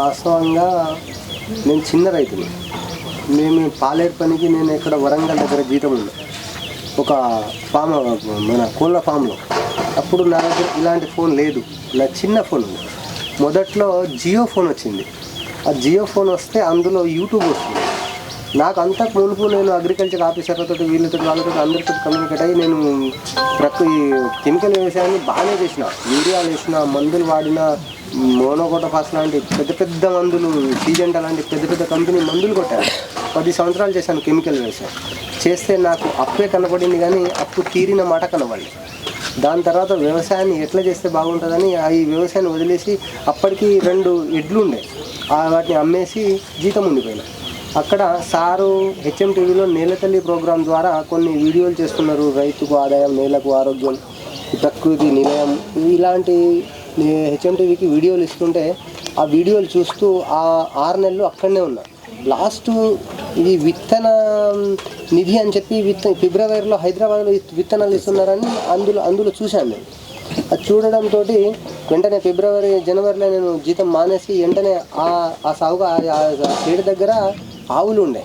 వాస్తవంగా నేను చిన్న రైతుని. మేము పాలేరు పనికి నేను ఇక్కడ వరంగల్ దగ్గర జీతం ఉన్నా. ఒక ఫామ్ మన కోళ్ళ ఫామ్లో. అప్పుడు నా దగ్గర ఇలాంటి ఫోన్ లేదు. నా చిన్న ఫోన్ ఉంది. మొదట్లో జియో ఫోన్ వచ్చింది. ఆ జియో ఫోన్ వస్తే అందులో యూట్యూబ్ వస్తుంది. నాకు అంతా మునుపు నేను అగ్రికల్చర్ ఆఫీసర్లతో వీళ్ళతో వాళ్ళతో అందరితో కమ్యూనికేట్ అయ్యి నేను ప్రకృతి కెమికల్ వ్యవసాయాన్ని బాగానే చేసిన. యూరియా వేసిన మందులు వాడిన మోనోకోటఫాస్ లాంటి పెద్ద పెద్ద మందులు సీజెంటా లాంటి పెద్ద పెద్ద కంపెనీ మందులు కొట్టాను పది సంవత్సరాలు చేశాను కెమికల్ వ్యవసాయం చేస్తే నాకు అప్పే కనపడింది కానీ అప్పు తీరిన మాట కనబడింది దాని తర్వాత వ్యవసాయాన్ని ఎట్లా చేస్తే బాగుంటుందని ఆ ఈ వ్యవసాయాన్ని వదిలేసి అప్పటికి రెండు ఎడ్లు ఉండే వాటిని అమ్మేసి జీతం ఉండిపోయినా. అక్కడ సారు హెచ్ఎం టీవీలో నేలతల్లి ప్రోగ్రాం ద్వారా కొన్ని వీడియోలు చేస్తున్నారు. రైతుకు ఆదాయం నేలకు ఆరోగ్యం ప్రకృతి నిలయం ఇలాంటి హెచ్ఎంటీవీకి వీడియోలు ఇస్తుంటే ఆ వీడియోలు చూస్తూ ఆ ఆరు నెలలు అక్కడనే ఉన్నా. లాస్ట్ ఇది విత్తన నిధి అని చెప్పి విత్త ఫిబ్రవరిలో హైదరాబాద్లో విత్తనాలు ఇస్తున్నారని అందులో అందులో చూశాను నేను. అది చూడడంతో వెంటనే ఫిబ్రవరి జనవరిలో నేను జీతం మానేసి వెంటనే ఆ ఆ సాగుగా ఆ సైడ్ దగ్గర ఆవులు ఉండే.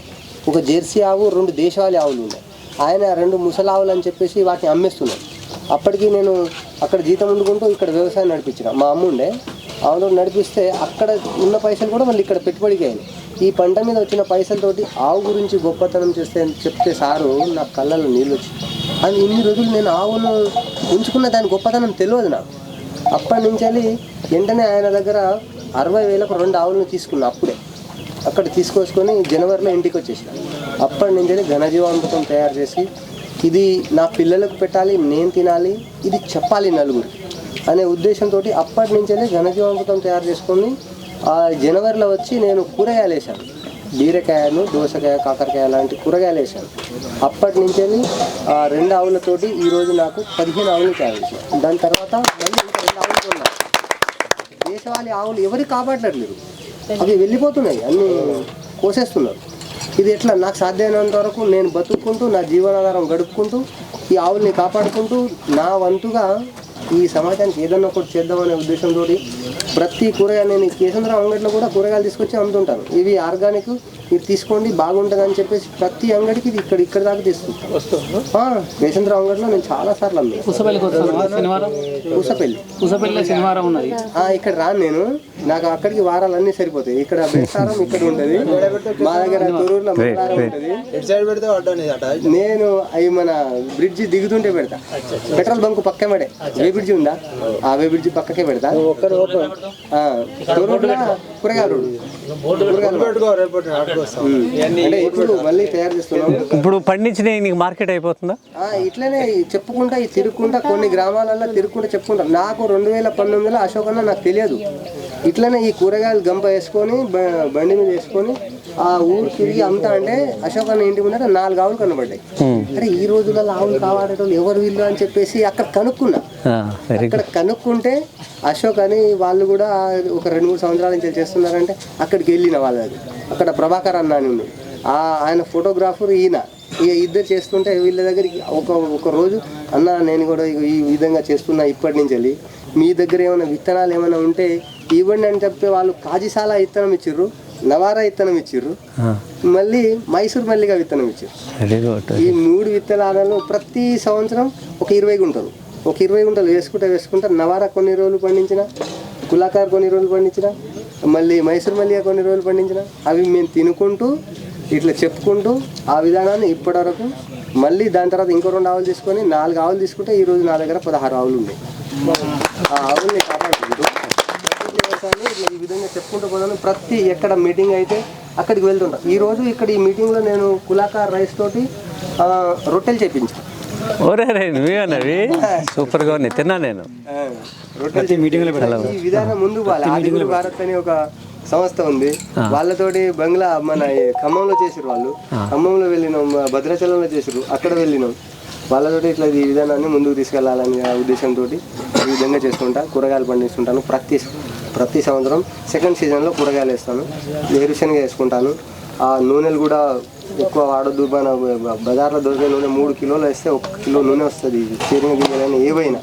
ఒక జెర్సీ ఆవు రెండు దేశవాళీ ఆవులు ఉండే. ఆయన రెండు ముసలావులు అని చెప్పేసి వాటిని అమ్మేస్తున్నాను అప్పటికి నేను అక్కడ జీతం వండుకుంటూ ఇక్కడ వ్యవసాయం నడిపించిన. మా అమ్మ ఉండే. ఆవులో నడిపిస్తే అక్కడ ఉన్న పైసలు కూడా మళ్ళీ ఇక్కడ పెట్టుబడికి అయింది ఈ పంట మీద వచ్చిన పైసలతోటి ఆవు గురించి గొప్పతనం చేస్తే చెప్తే సారు నా కళ్ళలో నీళ్ళు వచ్చి అది ఇన్ని రోజులు నేను ఆవును ఉంచుకున్న దాని గొప్పతనం తెలియదు నాకు. అప్పటి నుంచి వెళ్ళి వెంటనే ఆయన దగ్గర అరవై వేలకు రెండు ఆవులను తీసుకున్నా అప్పుడే. అక్కడ తీసుకొచ్చుకొని జనవరిలో ఇంటికి వచ్చేసిన. అప్పటి నుంచి వెళ్ళి ఘనజీవామృతం తయారు చేసి ఇది నా పిల్లలకు పెట్టాలి నేను తినాలి ఇది చెప్పాలి నలుగురు అనే ఉద్దేశంతో అప్పటి నుంచే ఘనజీవామృతం తయారు చేసుకొని ఆ జనవరిలో వచ్చి నేను కూరగాయలు వేసాను బీరకాయను దోసకాయ కాకరకాయ లాంటి కూరగాయలు వేసాను అప్పటి నుంచి ఆ రెండు ఆవులతోటి ఈరోజు నాకు పదిహేను ఆవులు తయారు చేశాను దాని తర్వాత మళ్ళీ ఇంకా రెండు ఆవులు కొన్నాను. దేశవాళీ ఆవులు ఎవరు కాపాడట్లేదు. అవి వెళ్ళిపోతున్నాయి అన్నీ కోసేస్తున్నారు. ఇది ఎట్లా? నాకు సాధ్యమైనంత వరకు నేను బతుక్కుంటూ నా జీవనాధారం గడుపుకుంటూ ఈ ఆవుల్ని కాపాడుకుంటూ నా వంతుగా ఈ సమాజానికి ఏదన్నా ఒకటి చేద్దామనే ఉద్దేశంతో ప్రతి కూరగాయలు నేను ఈ కేసంద్రం అంగడిలో కూడా కూరగాయలు తీసుకొచ్చి అమ్ముతుంటాను. ఇవి ఆర్గానిక్ ఇది తీసుకోండి బాగుంటుంది అని చెప్పేసి ప్రతి అంగడికి ఇది ఇక్కడ ఇక్కడ దాకా తీసుకుంటాను. కేసంద్రం అంగడిలో నేను చాలా సార్లు అమ్మాను పూసపల్లి శనివారం ఉన్నది. ఆ, ఇక్కడ రాను నేను. నాకు అక్కడికి వారాలు అన్నీ సరిపోతాయి. ఇక్కడ బెస్తారం ఇక్కడ ఉంటది. మా దగ్గర తొరూరులో ఉంటది. ఎటు సైడ్ పెడితే అడ్డాని అట? నేను అవి మన బ్రిడ్జి దిగుతుంటే పెడతా. పెట్రోల్ బంక్ పక్కే పడే. వే బ్రిడ్జి ఉందా? ఆ వే బ్రిడ్జి పక్కకే పెడతా. రోడ్డు. అంటే ఇప్పుడు మళ్ళీ తయారు చేస్తున్నాం. ఇప్పుడు పండించిన నీకు మార్కెట్ అయిపోతుందా? ఆ, ఇట్లనే చెప్పుకుంటా ఈ తిరుక్కుంటా కొన్ని గ్రామాలలో తిరుక్కుంటా చెప్పుకుంటా. నాకు రెండు వేల పంతొమ్మిదిలో అశోక్ అన్న నాకు తెలియదు. ఇట్లనే ఈ కూరగాయలు గంప వేసుకొని బండి మీద వేసుకొని ఆ ఊరు తిరిగి అమ్ముతా అంటే అశోక్ అన్న ఇంటి ముందర నాలుగు ఆవులు కనబడ్డాయి. అరే ఈ రోజులలో ఆవులు కావాడేటోళ్ళు ఎవరు వీళ్ళు అని చెప్పేసి అక్కడ కనుక్కున్నా. వెరీ అక్కడ కనుక్కుంటే అశోక్ అని వాళ్ళు కూడా ఒక రెండు మూడు సంవత్సరాల నుంచి చేస్తున్నారంటే అక్కడికి వెళ్ళిన వాళ్ళ అక్కడ ప్రభాకర్ అన్న అని ఉన్నాడు ఆ ఆయన ఫోటోగ్రాఫర్ ఈయన. ఇక ఇద్దరు చేస్తుంటే వీళ్ళ దగ్గరికి ఒక ఒక రోజు అన్న నేను కూడా ఈ విధంగా చేస్తున్నా ఇప్పటి నుంచి వెళ్ళి. మీ దగ్గర ఏమైనా విత్తనాలు ఏమైనా ఉంటే ఇవ్వండి అని చెప్తే వాళ్ళు కాజిసాల విత్తనం ఇచ్చిర్రు నవారా విత్తనం ఇచ్చిర్రు. మళ్ళీ మైసూర్ మల్లిగా విత్తనం ఇచ్చారు ఈ మూడు విత్తనాలను ప్రతి సంవత్సరం ఒక ఇరవై గుంటలు ఒక ఇరవై గుంటలు వేసుకుంటా వేసుకుంటా నవారా కొన్ని రోజులు పండించిన కులాకార్ కొన్ని రోజులు పండించిన మళ్ళీ మైసూర్ మల్లిగా కొన్ని రోజులు పండించిన అవి మేము తినుకుంటూ ఇట్లా చెప్పుకుంటూ ఆ విధానాన్ని ఇప్పటివరకు మళ్ళీ దాని తర్వాత ఇంకో రెండు ఆవులు తీసుకొని నాలుగు ఆవులు తీసుకుంటే ఈ రోజు నా దగ్గర పదహారు ఆవులు ఉన్నాయి. ఆ ఆవుల్ని కాపాడుకుంటూ ప్రకృతి వ్యవసాయాన్ని ఇట్లా ఈ విధంగా చెప్పుకుంటూ పోతాను ప్రతి ఎక్కడ మీటింగ్ అయితే అక్కడికి వెళ్తుంటా. ఈ రోజు ఇక్కడ ఈ మీటింగ్లో నేను కులాకార్ రైస్ తోటి రొట్టెలు చేపించాను ఓరే రే నువ్వేనవి సూపర్గా ఉన్నాయి తిన్నా నేను. రొట్టెలు మీటింగ్ ఈ విధానం ముందు ఆదిగురు భారత్ అని ఒక సంస్థ ఉంది. వాళ్ళతోటి బంగ్లా మన ఈ ఖమ్మంలో చేసిరు వాళ్ళు. ఖమ్మంలో వెళ్ళినాం భద్రాచలంలో చేసిరు అక్కడ వెళ్ళినాం. వాళ్ళతోటి ఇట్లా ఈ విధానాన్ని ముందుకు తీసుకెళ్ళాలని ఉద్దేశంతో ఈ విధంగా చేసుకుంటా కూరగాయలు పండిస్తుంటాను ప్రతి ప్రతి సంవత్సరం సెకండ్ సీజన్లో కూరగాయలు వేస్తాను. వేరుశనగ వేసుకుంటాను. ఆ నూనెలు కూడా ఎక్కువ వాడొద్దు మన బజార్లో దొరికే నూనె మూడు కిలోలు వేస్తే ఒక కిలో నూనె వస్తుంది. చీరిన గింజలైనా ఏవైనా.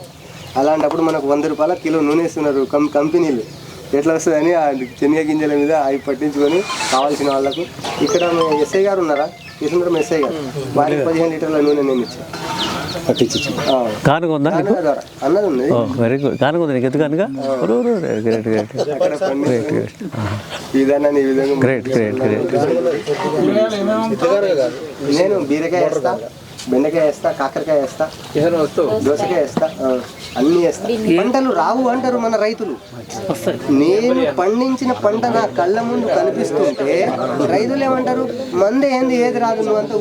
అలాంటప్పుడు మనకు వంద రూపాయల కిలో నూనె ఇస్తున్నారు కం కంపెనీలు. ఎట్లా వస్తుందని ఆ శనగ గింజల మీద అవి పట్టించుకొని కావాల్సిన వాళ్ళకు. ఇక్కడ ఎస్ఐ గారు ఉన్నారా? యశ్వంతరం ఎస్ఐ గారు. వారికి పదిహేను లీటర్ల నూనె నేను ఇచ్చాను. కానుక ఉందా నీకు? అన్నది ఉంది. ఓ వెరీ గుడ్ కానుక ఉంది నీకు. ఎందుకు కనుక గ్రేట్ గ్రేట్ ఈ విధంగా గ్రేట్ గ్రేట్ గ్రేట్ నేను బీరకాయ వేస్తా బెండకాయ వేస్తా కాకరకాయ వేస్తా దోసకాయ వేస్తా అన్ని వేస్తా. పంటలు రావు అంటారు మన రైతులు. నేను పండించిన పంట నా కళ్ళ ముందు కనిపిస్తుంటే రైతులు ఏమంటారు? మందే ఏంది ఏది రాదు నువ్వు అంత?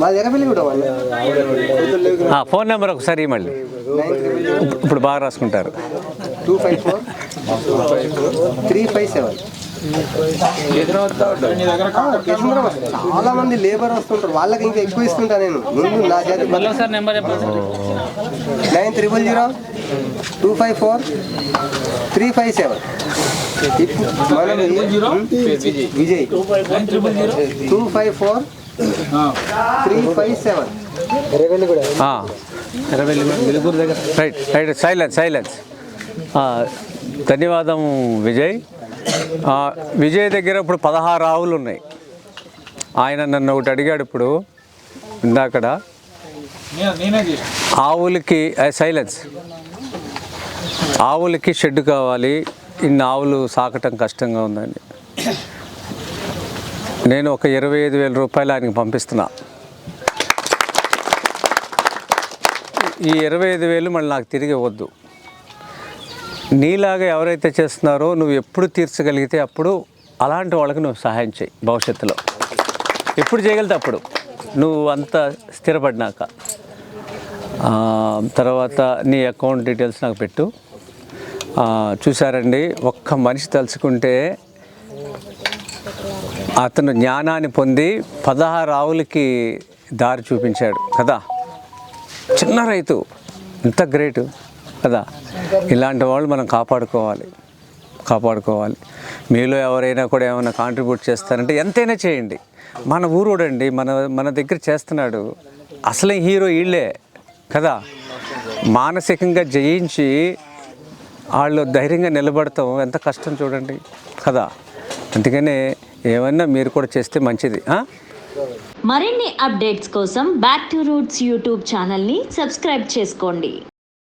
మాది ఎర్రబెల్లి కూడా ఫోన్ నెంబర్ ఒకసారి మళ్ళీ ఇప్పుడు బాగా రాసుకుంటారు. Two five four three five seven. చాలా మంది లేబర్ వస్తుంటారు. వాళ్ళకి ఇంకా ఎక్కువ ఇస్తుంటా నేను. ముందు నా జాతి nine triple zero two five four three five seven. మనం Vijay two five four three five seven. ఆ, రైట్ రైట్. Silence silence. ఆ, ధన్యవాదం విజయ్. విజయ్ దగ్గర ఇప్పుడు పదహారు ఆవులు ఉన్నాయి. ఆయన నన్ను ఒకటి అడిగాడు ఇప్పుడు. ఇందాకడ. ఆవులకి సైలెన్స్ ఆవులకి షెడ్ కావాలి. ఇన్ని ఆవులు సాకటం కష్టంగా ఉందండి. నేను ఒక ఇరవై ఐదు వేల రూపాయలు ఆయనకి పంపిస్తున్నా. ఈ ఇరవై ఐదు వేలు మళ్ళీ నాకు తిరిగి ఇవ్వద్దు. నీలాగా ఎవరైతే చేస్తున్నారో నువ్వు ఎప్పుడు తీర్చగలిగితే అప్పుడు అలాంటి వాళ్ళకి నువ్వు సహాయం చేయి భవిష్యత్తులో. ఎప్పుడు చేయగలితే అప్పుడు. నువ్వు అంత స్థిరపడినాక. తర్వాత నీ అకౌంట్ డీటెయిల్స్ నాకు పెట్టు. చూసారండి ఒక్క మనిషి తలుచుకుంటే అతను జ్ఞానాన్ని పొంది పదహారు ఆవులకి దారి చూపించాడు కదా. చిన్న రైతు ఇంత గ్రేటు. కదా? ఇలాంటి వాళ్ళు మనం కాపాడుకోవాలి. కాపాడుకోవాలి. మీలో ఎవరైనా కూడా ఏమైనా కాంట్రిబ్యూట్ చేస్తారంటే ఎంతైనా చేయండి. మన ఊరోడండి మన మన దగ్గర చేస్తున్నాడు. అసలే హీరో వీళ్ళే కదా? మానసికంగా జయించి వాళ్ళు ధైర్యంగా నిలబడతాం. ఎంత కష్టం చూడండి కదా? అందుకనే ఏమన్నా మీరు కూడా చేస్తే మంచిది. మరిన్ని అప్డేట్స్ కోసం బ్యాక్ టు రూట్స్ యూట్యూబ్ ఛానల్ని సబ్స్క్రైబ్ చేసుకోండి.